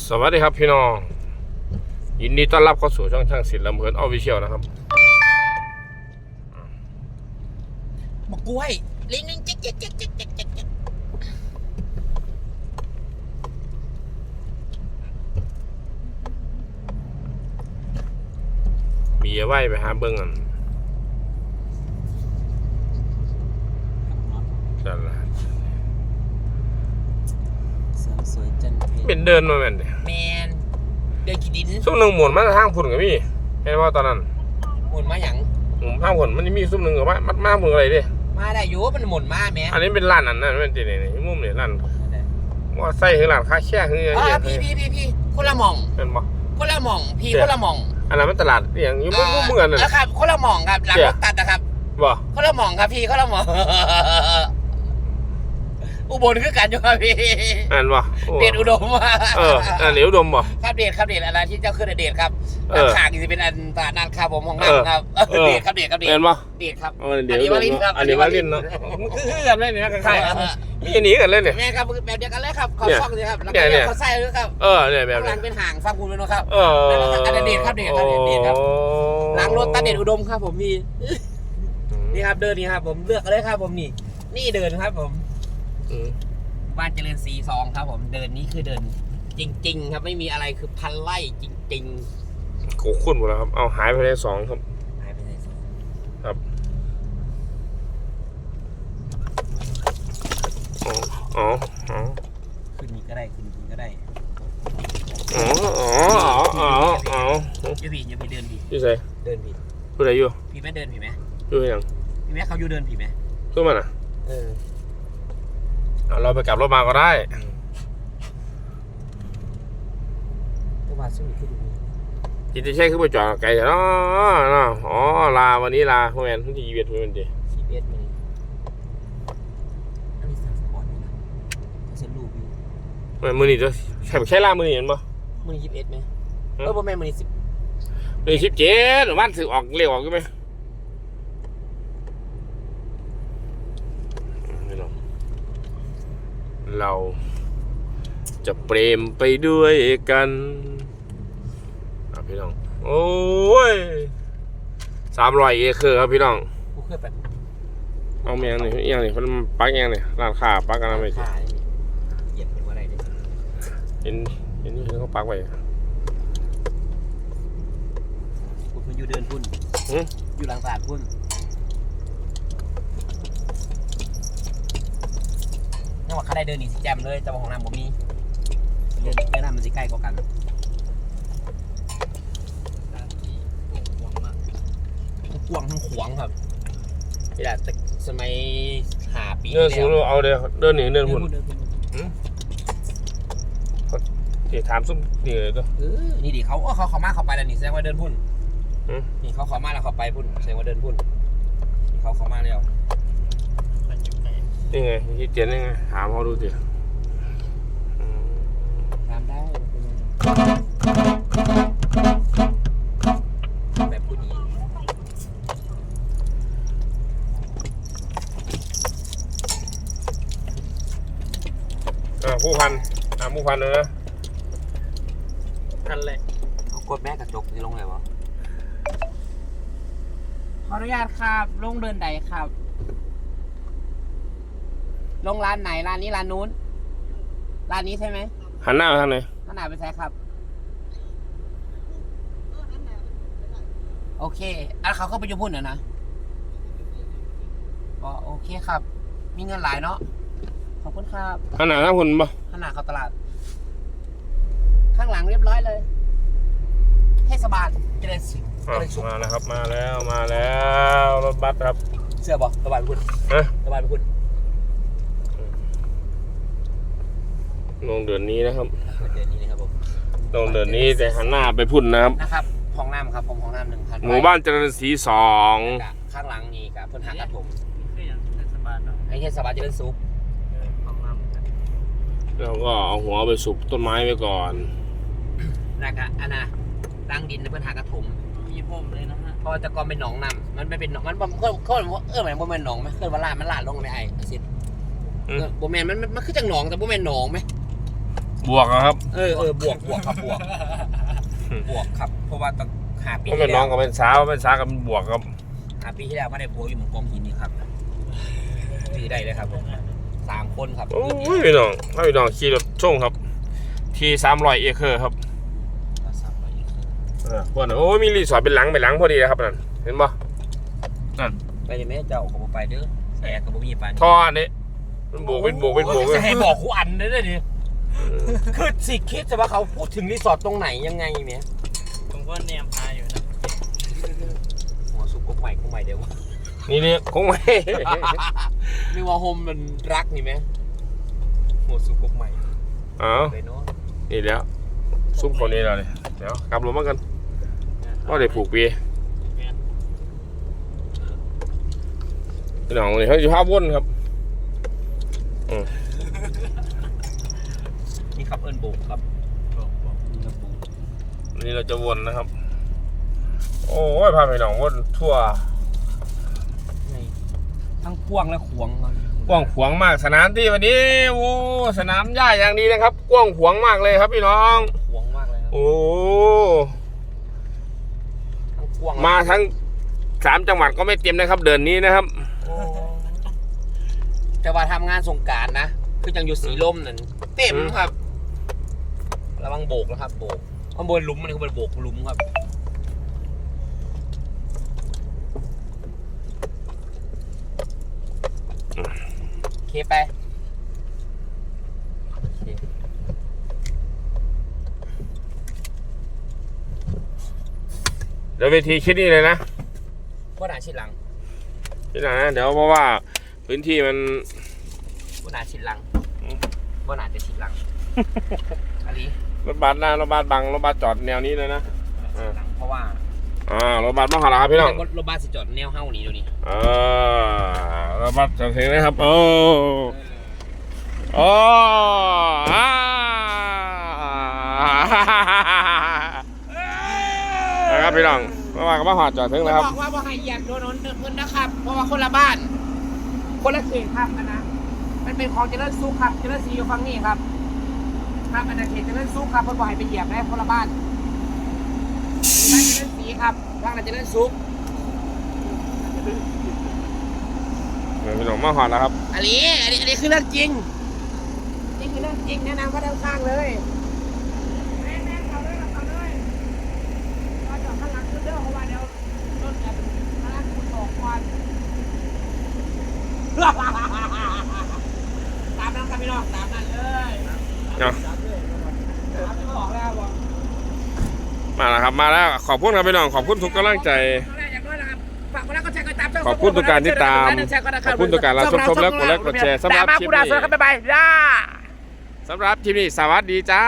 สวัสดีครับพี่น้อง ยินดีต้อนรับเข้าสู่ช่องช่างศิลป์ลำเพลินออฟฟิเชียลนะครับมากล้วยลิงลิงจิ๊กจิ๊กจิ๊กจิ๊กจิ๊กจิ๊กจิ๊กมีเอาไว้ไปหาเบิ้งกันจันละ เสริมสวยจัน เพเป็นเดินมาแม่นเด้แมนเดินกี่ดินซุ่มหนึ่งหมุนมาทางพุ่นกับพี่เห็นว่าตอนนั้นหมุนมาหยังหมุนทางพุ่นมันจะมีซุ่มหนึ่งกับว่ามัดมาพุ่นอะไรดิมาได้อยู่มันหมุนมาแหม่อันนี้เป็นร้านอันนั้นเป็นจีนี่นี่มุมนี่ร้านว่าใส่คือร้านค้าแช่คืออ๋เงี้อยพี่พี่พี่พี่คนละหม่องเป็นบ่คนละหม่องพี่เดี๋คยวนละหม่องอันนั้นมันตลาดอหย่างอยู่มุมมุมเหมือนนั่นแล้วครับคนละหม่องครับหลังเดี๋รยวถตัดนะครับบ่คนละหม่องครับพี่คนละหม่อง อุบลคือกันอยู่ครับพี่อันบ่โอ้เดชอุดมเอออันเหลียวดมบ่ครับเดชครับเดชอะไรที่เจ้าขึ้นเดชครับเอด้านอข้างจะเป็นอันตลาดนัดครับผมของเอนั่อครับเออเดชครับเดชครับเดชเห็นบ่เดชครับเออเดี๋ยวอันนี้วาลินครับอันนี้วาลินเนาะมันคือคือกันเลยเนี่ยคล้ายๆกันมีอันนี้กันเลยเนี่ยแม่ครับแบบเดียวกันเลยครับเขาเนี่ยซ่องเลยครับแล้วเนี่ก็ยเนี่ยเขาใส่เลยครับเออเนี่ยแบบข้างหลันี้งเป็นห่างฟังคุณเลยนะครับเอออันนั้นเดชครับเดชครับเดชครับโอ้หลังรถตาเดชอุดมครับผมพี่นี่ครับเดินนี่ครับผมเลือกเลยครับผมนี่นี่เดินครับผมอืม บ้านเจริญสีซองครับผมเดินนี้คือเดิน จริง ๆ ครับไม่มีอะไรคือพันไล่จริงโกคุ้นหมดแล้วครับ เอาหายไปเลยสองครับ ๆ หายไปไหนสิอ๋ออ๋อ อ๋อ ขึ้นนี่ก็ได้ขึ้นนี่ก็ได้อ๋อ อ๋อ อ๋อ อ๋ออย่าพี่อย่าพี่เดินพี่อยู่ใส่เดินพี่ผู้ใดอยู่พี่แม่เดินพี่ไหมอยู่ยังพี่แม่เขาอยู่เดินพี่ไหมขึ้นมาน่ะ เออ เอาเราไปกลับรถมาก็ได้ตัววาสู้ขึ้นดูจิตใจใช่คือไปจอดไกลแต่เนาะเนาะอ๋อลาวันนี้ลาพวกแมนที่ยีเวียดพวกแมนดิซีเอสมันอันนี้สั่งสปอร์ตเลยนะเขาเซ็นรูปอยู่แม่มือนี่จะใช่ใช่ลามือนี่เห็นปะมันยี่สิบเอ็ดไหมฮะเออประมาณมันสิบมือสิบเจ็ดบ้านถือออกเรียกออกใช่ไหมไม่หรอก เราจะเปรมไปด้วยกันอะพี่น้อง โอ้ยสามร้อยเอเคอร์ครับพี่น้อง กูเคยแบบเอาแมงนี่อหย่างนี่มันปักอหย่างนี่ร้านค้าปักกันอะไรขาเนี่ยเหยียบเป็นว่าอะไรเนี่ยเห็นเห็นนี่เขาปักไว้ กูเพิ่งอยู่เดินพุ่นหืออยู่หลังตลาดพุ่น นี่ว่าข้าได้เดินหนีสิแจมเลย แต่ว่าของน้ำผมมีเดินเดินน้ำมันสิใกล้กว่ากันทั้งกวางทั้งขวางครับนี่แหละแต่สมัยหาปีเดินสูงเอาเดี๋ยวเดินหนีเดินหุ่นเดินพุ่นที่ถามซุ้มนี่เลยก็เออนี่ดิเขาเออเขาเขามาเขาไปแล้วนี่แสดงว่าเดินพุ่นหือ นี่เขาเขามาแล้วเขาไปพุ่นแสดงว่าเดินพุ่นนี่เขาเขามาแล้ว นี่ไงที่เตียนนี่ไงถามเขาดูสิอืมตามได้แบบผู้ดีอ่าผู้พันอ่าผู้พันเลยนะนั่นแหละเขากดแม่กระจกจะลงไงวะขออนุญาตครับลงเดินใดครับ ลงร้านไหนร้านนี้ร้านนู้นร้านนี้ใช่ไหมหันหน้าไปทางไหนขนาดไปใช้ครับ โอเคอันเขาเข้าไปยุ่พุ่นเหรอนะก็โอเคครับ มีเงินหลายเนาะขอบคุณครับหันหน้าทางคนปะขนาดเขาตลาด ข้างหลังเรียบร้อยเลย เทศบาลเจริญสิอะเจริญสุขมาแล้วครับ มาแล้วมาแล้วรถบัสครับเสื้อบอกระบายไปคุณฮะระบายไปคุณ ลงเดือนนี้นะครับเดือนนี้นะครับผมลงเดือนนี้แต่หันหน้าไปพุ่นนะครับนะครับห้องน้ำครับผมห้องน้ำหนึ่งพันหมู่บ้านเจริญศรีสองข้างหลังนี่กับเพื่อนหากระผมคืออย่างเทศบาลเนาะให้เทศบาลเจริญสุขของน้ำกันแล้วก็เอาหัวไปสุบต้นไม้ไว้ก่อนนะครับอันน่ะตั้งดินในเพื่อนหากระถมมีผมเลยนะฮะเพราะแต่ก่อนเป็นหนองน้ำมันไม่เป็นหนองมันบ่เคยเคยเออหมายบ่แม่นหนองไหมเคยว่าลาดมันลาดลงไหมไอ้สิอืมเออบ่แม่นมันมันมันคือจังหนองแต่บ่แม่นหนองไหม บวกอะครับ เออเออบวกบวกครับบวก บวกครับ เพราะว่าตั้งหาปีก็เป็นที่น้แล้องวก็เป็นสาวเป็นสาวกับเป็นบวกครับหาปีที่แล้วไม่ได้ผัวอยู่เมืองกองหินนี่ครับถือได้เลยครับผมสามคนครับโอ้ยพี่น้องให้พี่น้องขี่รถช่งครับ ทีสามร้อยเอเคอร์ครับสามร้อยอีกครับเออพวกนั้นโอ้ยมีรีสอร์ทเป็นหลังเป็นหลังพอดีนะครับนั่นเห็นปะนั่นไปเลยแม่เจ้าขอไปเด้อแอร์กับบ่มีปานท่ออันนี้มันบวกเป็นบวกเป็นบวกจะให้บอกคู่อันเลยเด้อดิ คือสิคิดแต่ว่าเขาพูดถึงรีสอร์ทตรงไหนยังไงเนี่ยผมก็เนียมพาอยู่นะหัวสุกกกใหม่กกใหม่เดี๋ยวนี่นี่คงไม่นึกว่าโฮมมันรักนี่ไหมหัวสุกกกใหม่เอ้าเลยเนาะนี่แล้วซุปคนนี้แล้วเนี่ยเดี๋ยวกลับลงมากันก็ได้ผูกปีพี่น้องนี่เขาอยู่ภาพวนครับ นี่ครับเอิญโบกครับนี่ครับโบกวันนี้เราจะวนนะครับ โอ้ยพาพี่น้องวนทั่วนี่ทั้งกว้างและขวางครับกว้างขวางมากสนามที่วันนี้โอ้สนามหญ้าอย่างดีนะครับ กว้างขวางมากเลยครับพี่น้องขวางมากเลยครับโอ้ทั้งกว้างมาทั้งสามจังหวัดก็ไม่เต็มนะครับ เดินนี้นะครับโอ้แต่ว่าทำงานสงกรารนะ คือจังอยู่สีลมนั่นเต็มครับ ระวังโบกนะครับโบกข้างบนหลุมมันคือบนโบกหลุมครับโอเคไปโอเคเดี๋ยวเวทีคิดนี่เลยนะว่าหนาชิดหลังคิดหน่อยนะเดี๋ยวเพราะว่าพื้นที่มันว่าหนาชิดหลัง อืมว่าหนาจะชิดหลัง อันนี้รถบัสหน้ารถบัสบังรถบัสจอดแนวนี้เลยนะ ชิดหลังเพราะว่าอ่ารถบัสมาหาเราครับพี่น้องรถรถบัสสิจอดแนวเฮ้านี้ดูนี่อ่ารถบัสจอดถึงนะครับ โอ้โอ้อ่านะครับพี่น้องเมื่อวานก็มาหอดจอดถึงแล้วครับบอกว่าว่าให้เหยียบโดนนนพื้นนะครับ เพราะว่าคนละบ้าน คนละเขตครับอันนะ มันเป็นของเจริญสุขครับเจริญศรีอยู่ฝั่งนี้ครับครับอันนั้นเขตเจริญสุขครับเพิ่นบอกให้ไปเหยียบได้คนละบ้านบ้านเจริญศรีครับทางนั้นเจริญสุขพี่น้องมาหอดแล้วครับ อันนี้อันนี้อันนี้คือเรื่องจริงนี่คือเรื่องจริงแนะนำว่าด้านข้างเลยแม่แม่เขาเลยเขาเลยเราจอดข้างหลังคือเด้อเพราะว่าเดี๋ยวรถแบบข้างหลังคุณตกควัน ตามนั้นครับพี่น้องตามนั้นเลย เนาะ ตามเลยตามที่บอกแล้วบอก มาแล้วครับมาแล้วขอบคุณครับพี่น้องขอบคุณทุกกำลังใจตอนแรกอย่างน้อยนะครับฝากกดไลค์กดแชร์กดติดตามขอบคุณทุกการติดตามขอบคุณทุกการรับชมและกดไลค์กดแชร์สำหรับตามมาคลิปกูด่านี้สวัสดีครับบ๊ายบายจ้าสำหรับคลิปนี้สวัสดีจ้า